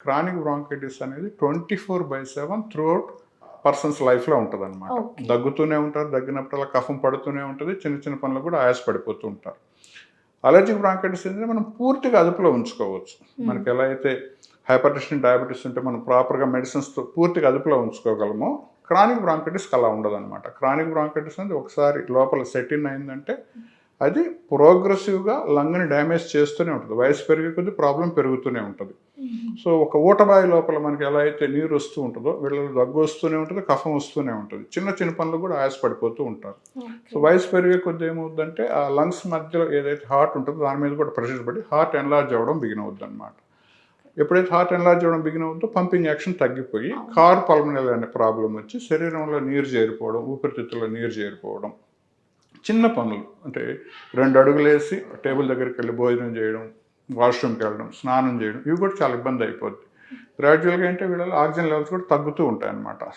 Chronic bronchitis అనేది twenty four by seven throughout persons లైఫ్లో ఉంటుంది అనమాట. దగ్గుతూనే ఉంటారు దగ్గినప్పుడల్లా కఫం పడుతూనే ఉంటుంది చిన్న చిన్న పనులు కూడా ఆయాస పడిపోతూ ఉంటారు. అలర్జిక్ బ్రాంకైటిస్ ఏంటంటే మనం పూర్తిగా అదుపులో ఉంచుకోవచ్చు. మనకి ఎలా అయితే హైపర్ టెన్షన్ డయాబెటీస్ ఉంటే మనం ప్రాపర్గా మెడిసిన్స్తో పూర్తిగా అదుపులో ఉంచుకోగలమో క్రానిక్ బ్రాంకైటిస్ అలా ఉండదు అనమాట క్రానిక్ బ్రాంకైటిస్ అనేది ఒకసారి లోపల సెట్ ఇన్ అయిందంటే అది ప్రోగ్రెసివ్గా లంగ్ని డ్యామేజ్ చేస్తూనే ఉంటుంది. వయసు పెరిగే కొద్దీ ప్రాబ్లం పెరుగుతూనే ఉంటుంది. సో ఒక ఊటబాయి లోపల మనకి ఎలా అయితే నీరు వస్తూ ఉంటుందో వీళ్ళలో దగ్గు వస్తూనే ఉంటుంది కఫం వస్తూనే ఉంటుంది. చిన్న చిన్న పనులు కూడా ఆయాస పడిపోతూ ఉంటారు సో వయసు పెరిగే కొద్ది ఏమవుద్దంటే ఆ లంగ్స్ మధ్యలో ఏదైతే హార్ట్ ఉంటుందో దాని మీద కూడా ప్రెషర్ పడి హార్ట్ ఎన్లార్జ్ అవ్వడం బిగిన్ అవుద్ది అనమాట ఎప్పుడైతే హార్ట్ ఎన్లార్జ్ అవ్వడం బిగిన్ అవుద్దో పంపింగ్ యాక్షన్ తగ్గిపోయి కార్ పల్మనల్ అనే ప్రాబ్లం వచ్చి శరీరంలో నీరు చేరిపోవడం ఊపిరితిత్తుల్లో నీరు చేరిపోవడం చిన్న పనులు. అంటే రెండు అడుగులు వేసి టేబుల్ దగ్గరికి వెళ్ళి భోజనం చేయడం వాష్రూమ్కి వెళ్ళడం స్నానం చేయడం ఇవి కూడా చాలా ఇబ్బంది అయిపోద్ది. గ్రాడ్యువల్గా అంటే వీళ్ళలో ఆక్సిజన్ లెవెల్స్ కూడా తగ్గుతూ ఉంటాయి అన్నమాట